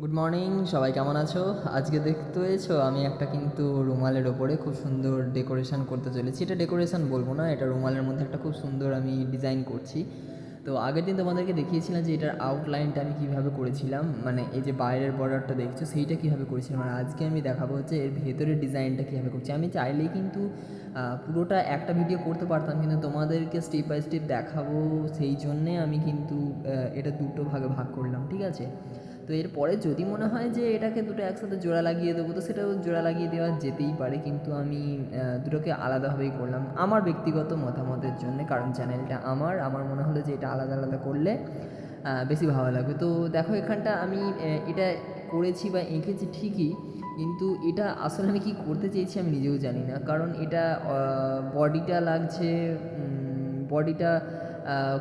Good morning সবাই কেমন আছো? আজকে দেখতে পেয়েছ আমি একটা কিন্তু রুমালের ওপরে খুব সুন্দর ডেকোরেশন করতে চলেছি। এটা ডেকোরেশন বলব না, এটা রুমালের মধ্যে একটা খুব সুন্দর আমি ডিজাইন করছি। তো আগের দিন তোমাদেরকে দেখিয়েছিলাম যে এটার আউটলাইনটা আমি কীভাবে করেছিলাম মানে এই যে বাইরের বর্ডারটা দেখছ, সেইটা কীভাবে করেছিলাম। আর আজকে আমি দেখাবো হচ্ছে এর ভেতরের ডিজাইনটা কীভাবে করছি। আমি চাইলেই কিন্তু পুরোটা একটা ভিডিও করতে পারতাম, কিন্তু তোমাদেরকে স্টেপ বাই স্টেপ দেখাবো সেই জন্যে আমি কিন্তু এটা দুটো ভাগে ভাগ করলাম, ঠিক আছে? তো এরপরে যদি মনে হয় যে এটাকে দুটো একসাথে জোড়া লাগিয়ে দেবো, তো সেটাও জোড়া লাগিয়ে দেওয়া যেতেই পারে, কিন্তু আমি দুটোকে আলাদাভাবেই করলাম আমার ব্যক্তিগত মতামতের জন্য, কারণ চ্যানেলটা আমার আমার মনে হলো যে এটা আলাদা আলাদা করলে বেশি ভালো লাগবে। তো দেখো এখানটা আমি এটা করেছি বা এঁকেছি ঠিকই কিন্তু এটা আসলে আমি কি করতে চেয়েছি আমি নিজেও জানি না। কারণ এটা বডিটা লাগছে বডিটা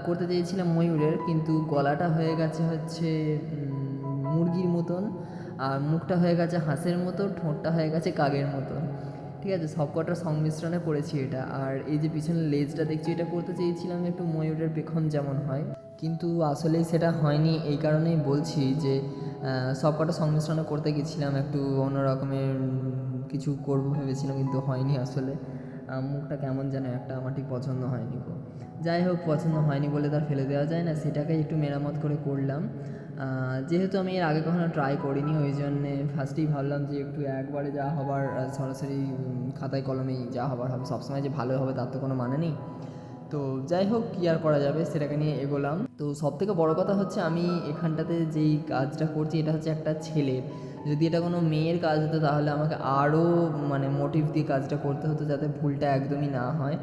করতে চেয়েছিলাম ময়ূরের, কিন্তু গলাটা হয়ে গেছে হচ্ছে মুরগির মতন, আর মুখটা হয়ে গেছে হাঁসের মতো ঠোঁটটা হয়ে গেছে কাকের মতন। ঠিক আছে সব কটার সংমিশ্রণে করেছি এটা। আর এই যে পিছনের লেজটা দেখছি, এটা করতে চেয়েছিলাম একটু ময়ূরের পেখম যেমন হয়। কিন্তু আসলেই সেটা হয়নি, এই কারণেই বলছি যে সব কটা করতে গেছিলাম, একটু অন্য রকমের কিছু করব ভেবেছিলাম, কিন্তু হয়নি আসলে। মুখটা কেমন যেন একটা আমার ঠিক পছন্দ হয়নি গো। যাই হোক, পছন্দ হয়নি বলে তার ফেলে দেওয়া যায় না সেটাকে একটু মেরামত করে করলাম। যেহেতু আমি এর আগে কখনো ট্রাই করিনি, ওই জন্যে ফার্স্টেই ভাবলাম যে একটু একবারে যা হবার সরাসরি খাতায় কলমেই যা হবার হবে, সবসময় যে ভালো হবে তার তো কোনো মানে নেই। তো যাই হোক, কী আর করা যাবে সেটাকে নিয়ে এগোলাম। তো সব থেকে বড়ো কথা হচ্ছে আমি এখানটাতে যেই কাজটা করছি, এটা হচ্ছে একটা ছেলের যদি এটা কোনো মেয়ের কাজ হতো, তাহলে আমাকে আরও মানে মোটিভ দিয়ে কাজটা করতে হতো, যাতে ভুলটা একদমই না হয়।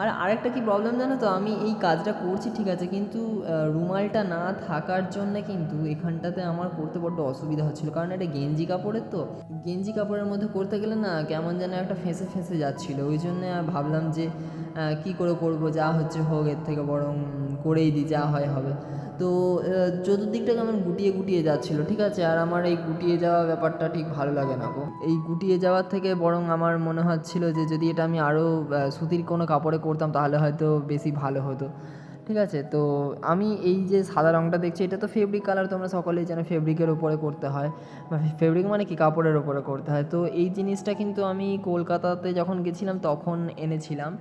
আর আরেকটা কি প্রবলেম জানো তো? আমি এই কাজটা করছি, ঠিক আছে, কিন্তু রুমালটা না থাকার জন্য কিন্তু এখানটাতে আমার করতে বড্ড অসুবিধা হচ্ছিল। কারণ এটা গেঞ্জি কাপড়ের তো। গেঞ্জি কাপড়ের মধ্যে করতে গেলে না কেমন যেন একটা ফেঁসে ফেঁসে যাচ্ছিল। ওই জন্যে ভাবলাম যে কি করে করব? যা হচ্ছে হোক, এর থেকে বরং করেই দিই, যা হয় হবে। তো চতুর্দিকটা কেমন গুটিয়ে গুটিয়ে যাচ্ছিল, ঠিক আছে? আর আমার এই গুটিয়ে যাওয়া ব্যাপারটা ঠিক ভালো লাগে না গো। এই গুটিয়ে যাওয়ার থেকে বরং আমার মনে হচ্ছিল যে, যদি এটা আমি আরও সুতির কোনো কাপড়ে করতাম, তাহলে হয়তো বেশি ভালো হতো। ঠিক আছে? তো, আমি এই যে সাদা রঙটা দেখছি, এটা তো ফেব্রিক কালার তোমরা সকলেই জানো ফেব্রিকের ওপরে করতে হয়। ফেব্রিক মানে কি? কাপড়ের ওপরে করতে হয়। তো, এই জিনিসটা কিন্তু আমি কলকাতাতে যখন গেছিলাম, তখন এনেছিলাম।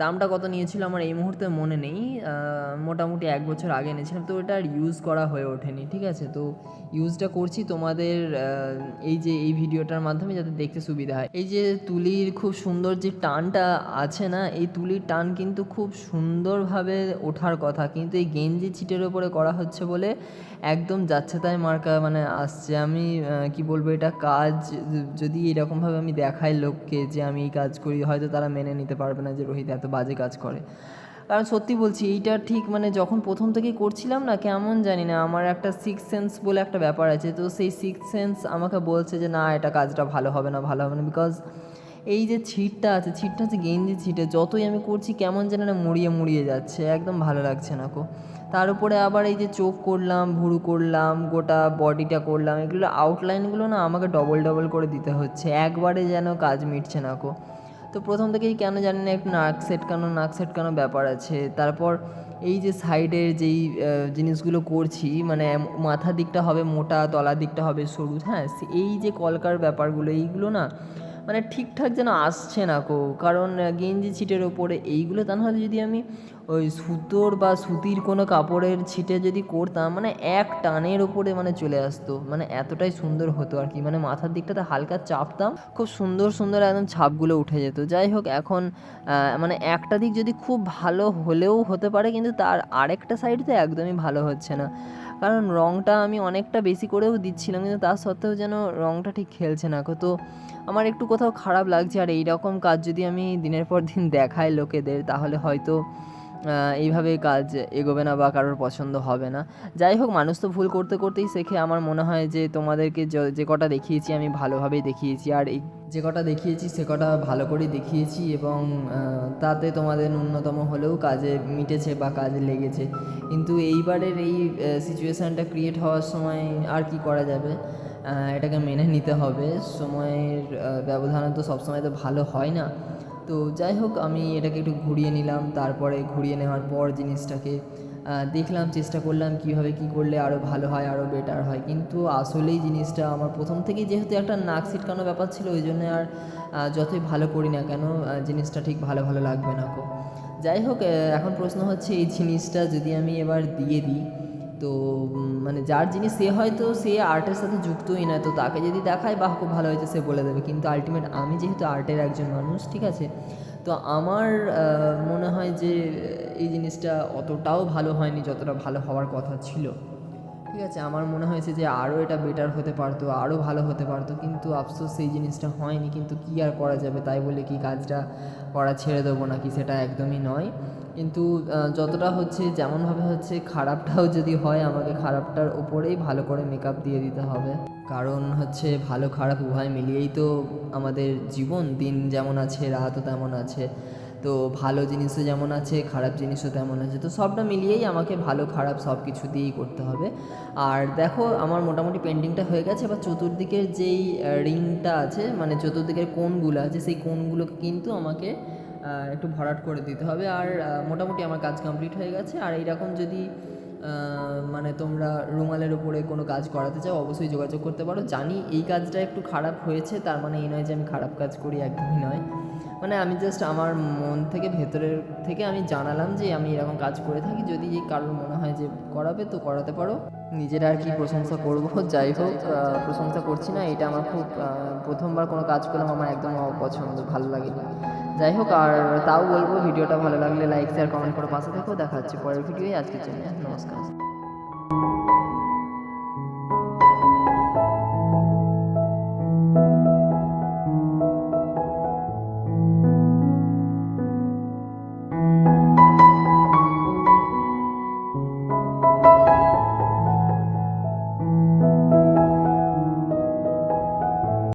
দামটা কত নিয়েছিল আমার এই মুহূর্তে মনে নেই। মোটামুটি এক বছর আগে এনেছিলাম, তো এটা আর ইউজ করা হয়ে ওঠেনি, ঠিক আছে? তো ইউজটা করছি তোমাদের এই যে এই ভিডিওটার মাধ্যমে যাতে দেখতে সুবিধা হয়। এই যে তুলির খুব সুন্দর যে টানটা আছে না, এই তুলির টান কিন্তু খুব সুন্দরভাবে ওঠার কথা। কিন্তু এই গেঞ্জি ছিটের ওপরে করা হচ্ছে বলে একদম যাচ্ছে তাই মার্কা মানে আসছে। আমি কি বলব, এটা কাজ যদি এরকমভাবে আমি দেখাই লোককে যে আমি এই কাজ করি, হয়তো তারা মেনে নিতে পারবে না যে রোহিত এত বাজে কাজ করে। কারণ সত্যি বলছি, এইটা ঠিক মানে যখন প্রথম থেকে করছিলাম না, কেমন জানি না, আমার একটা সিক্স সেন্স বলে একটা ব্যাপার আছে। তো সেই সিক্স সেন্স আমাকে বলছে যে, না, এটা কাজটা ভালো হবে না, ভালো হবে না। বিকজ এই যে ছিটটা আছে, ছিটটা হচ্ছে গেঞ্জি ছিটে, যতই আমি করছি কেমন যেন না মুড়িয়ে মুড়িয়ে যাচ্ছে, একদম ভালো লাগছে না কো। তার উপরে আবার এই যে চোখ করলাম, ভুরু করলাম, গোটা বডিটা করলাম, এগুলো আউটলাইনগুলো না আমাকে ডবল ডবল করে দিতে হচ্ছে, একবারে যেন কাজ মিটছে না কো। তো প্রথম থেকেই কেন জানি না একটু নাক সেটকানো নাক সেটকানো ব্যাপার আছে। তারপর এই যে সাইডের যেই জিনিসগুলো করছি মানে মাথা দিকটা হবে মোটা, তলা দিকটা হবে সরু হ্যাঁ এই যে কলকার ব্যাপারগুলো, এইগুলো না মানে ঠিকঠাক যেন আসছে না কো। কারণ গেঞ্জি ছিটের ওপরে এইগুলো তা নাহলে যদি আমি ওই সুতোর বা সুতির কোনো কাপড়ের ছিটে যদি করতাম মানে এক টানের ওপরে মানে চলে আসতো। মানে এতটাই সুন্দর হতো আর কি। মানে মাথার দিকটাতে হালকা চাপতাম, খুব সুন্দর সুন্দর একদম ছাপগুলো উঠে যেত। যাই হোক, এখন মানে একটা দিক যদি খুব ভালো হলেও হতে পারে, কিন্তু তার আরেকটা সাইড তো একদমই ভালো হচ্ছে না। কারণ রঙটা আমি অনেকটা বেশি করেও দিচ্ছিলাম, কিন্তু তার সত্ত্বেও যেন রঙটা ঠিক খেলছে না। তো আমার একটু কোথাও খারাপ লাগছে, আর এই রকম কাজ যদি আমি দিনের পর দিন দেখাই লোকেদের, তাহলে হয়তো এইভাবে কাজ এগোবে না বা কারোর পছন্দ হবে না। যাই হোক, মানুষ তো ভুল করতে করতেই শেখে। আমার মনে হয় যে, তোমাদেরকে যে কটা দেখিয়েছি আমি ভালোভাবেই দেখিয়েছি। আর এই যে কটা দেখিয়েছি, সে কটা ভালো করেই দেখিয়েছি এবং তাতে তোমাদের ন্যূনতম হলেও কাজে মিটেছে বা কাজে লেগেছে। কিন্তু এইবারের এই সিচুয়েশানটা ক্রিয়েট হওয়ার সময় আর কি করা যাবে? এটাকে মেনে নিতে হবে। সময়ের ব্যবধান তো সবসময় তো ভালো হয় না। তো যাই হোক, আমি এটাকে একটু ঘুরিয়ে নিলাম। তারপরে ঘুরিয়ে নেওয়ার পর জিনিসটাকে দেখলাম, চেষ্টা করলাম কীভাবে কী করলে আরও ভালো হয় আরও বেটার হয়। কিন্তু আসলেই জিনিসটা আমার প্রথম থেকেই যেহেতু একটা নাক ছিটকানো ব্যাপার ছিল, ওই জন্য আর যতই ভালো করি না কেন জিনিসটা ঠিক ভালো ভালো লাগবে না কো। যাই হোক এখন প্রশ্ন হচ্ছে, এই জিনিসটা যদি আমি এবার দিয়ে দিই তো মানে যার জিনিস সে হয়তো সে আর্টের সাথে যুক্তই না তো তাকে যদি দেখায়, বাহ, খুব ভালো হয়েছে, সে বলে দেবে। কিন্তু আলটিমেট আমি যেহেতু আর্টের একজন মানুষ, ঠিক আছে? তো আমার মনে হয় যে, এই জিনিসটা অতটাও ভালো হয়নি, যতটা ভালো হওয়ার কথা ছিল। ঠিক আছে, আমার মনে হয়েছে যে আরও এটা বেটার হতে পারতো আরও ভালো হতে পারতো, কিন্তু আফসোস সেই জিনিসটা হয়নি, কিন্তু কী আর করা যাবে, তাই বলে কি কাজটা করা ছেড়ে দেবো নাকি সেটা একদমই নয়। কিন্তু যতটা হচ্ছে, যেমনভাবে হচ্ছে, খারাপটাও যদি হয়, আমাকে খারাপটার ওপরেই ভালো করে মেকআপ দিয়ে দিতে হবে। কারণ হচ্ছে, ভালো খারাপ উভয় মিলিয়েই তো আমাদের জীবন, দিন যেমন আছে, রাতও তেমন আছে। তো ভালো জিনিসও যেমন আছে, খারাপ জিনিসও তেমন আছে, তো সবটা মিলিয়েই আমাকে ভালো, খারাপ সব কিছু দিয়েই করতে হবে। আর দেখো, আমার মোটামুটি পেন্টিংটা হয়ে গেছে, এবার চতুর্দিকের যেই রিংটা আছে মানে চতুর্দিকের কোণগুলো আছে, সেই কোণগুলোকে কিন্তু আমাকে একটু ভরাট করে দিতে হবে। আর মোটামুটি আমার কাজ কমপ্লিট হয়ে গেছে। আর এইরকম যদি মানে তোমরা রুমালের উপরে কোনো কাজ করাতে চাও, অবশ্যই যোগাযোগ করতে পারো। জানি এই কাজটা একটু খারাপ হয়েছে, তার মানে এই নয় যে আমি খারাপ কাজ করি, একদমই নয়। মানে আমি জাস্ট আমার মন থেকে, ভেতরের থেকে আমি জানালাম যে আমি এরকম কাজ করে থাকি। যদি কারোর মনে হয় যে করাবে তো করাতে পারো। নিজের আর কি প্রশংসা করব, যাই হোক প্রশংসা করছি না। এটা আমার খুব প্রথমবার কোনো কাজ করলাম, আমার একদম অপছন্দ, ভালো লাগেনি। যাই হোক, আর তাও বলব, ভিডিওটা ভালো লাগলে লাইক শেয়ার কমেন্ট করে পাশে থেকেও দেখা হচ্ছে পরের ভিডিওই আজকের জন্য নমস্কার।